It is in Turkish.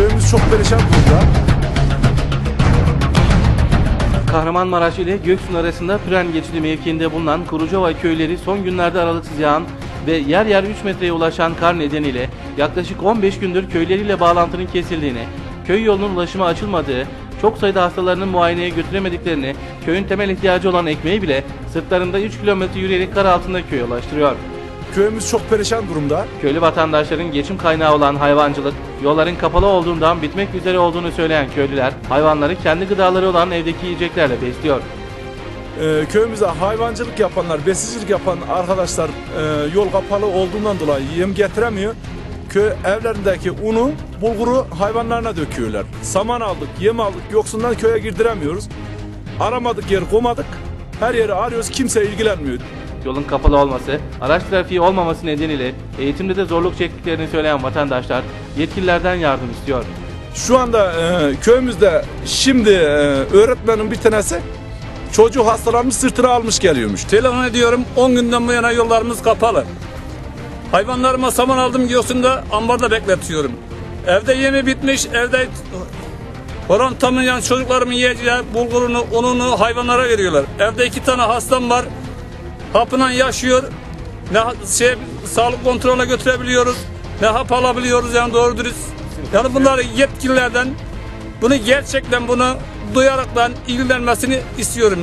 Köyümüz çok perişan durumda. Kahramanmaraş ile Göksun arasında Püren geçidi mevkiinde bulunan Kurucova köyleri son günlerde aralıksız yağan ve yer yer 3 metreye ulaşan kar nedeniyle yaklaşık 15 gündür köyleriyle bağlantının kesildiğini, köy yolunun ulaşıma açılmadığı, çok sayıda hastalarının muayeneye götüremediklerini, köyün temel ihtiyacı olan ekmeği bile sırtlarında 3 kilometre yürüyerek kar altında köye ulaştırıyor. Köyümüz çok perişan durumda. Köylü vatandaşların geçim kaynağı olan hayvancılık, yolların kapalı olduğundan bitmek üzere olduğunu söyleyen köylüler, hayvanları kendi gıdaları olan evdeki yiyeceklerle besliyor. Ee, köyümüzde hayvancılık yapanlar, besicilik yapan arkadaşlar e, yol kapalı olduğundan dolayı yem getiremiyor. Köy evlerindeki unu, bulguru hayvanlarına döküyorlar. Saman aldık, yem aldık, yoksundan köye girdiremiyoruz. Aramadık yer komadık. Her yeri arıyoruz, kimse ilgilenmiyor. Yolun kapalı olması, araç trafiği olmaması nedeniyle eğitimde de zorluk çektiklerini söyleyen vatandaşlar yetkililerden yardım istiyor. Şu anda e, köyümüzde şimdi e, öğretmenin bir tanesi çocuğu hastalanmış sırtına almış geliyormuş. Telefon ediyorum 10 günden bu yana yollarımız kapalı. Hayvanlarıma saman aldım da ambarda bekletiyorum. Evde yemi bitmiş, evde horon tanıyan çocuklarımın yiyeceği bulgurunu, ununu hayvanlara veriyorlar. Evde iki tane hastam var. Hapından yaşıyor. Ne şey, sağlık kontrolüne götürebiliyoruz. Ne hap alabiliyoruz yani doğru dürüst. Yani bunları yetkililerden bunu gerçekten bunu duyaraktan ilgilenmesini istiyorum.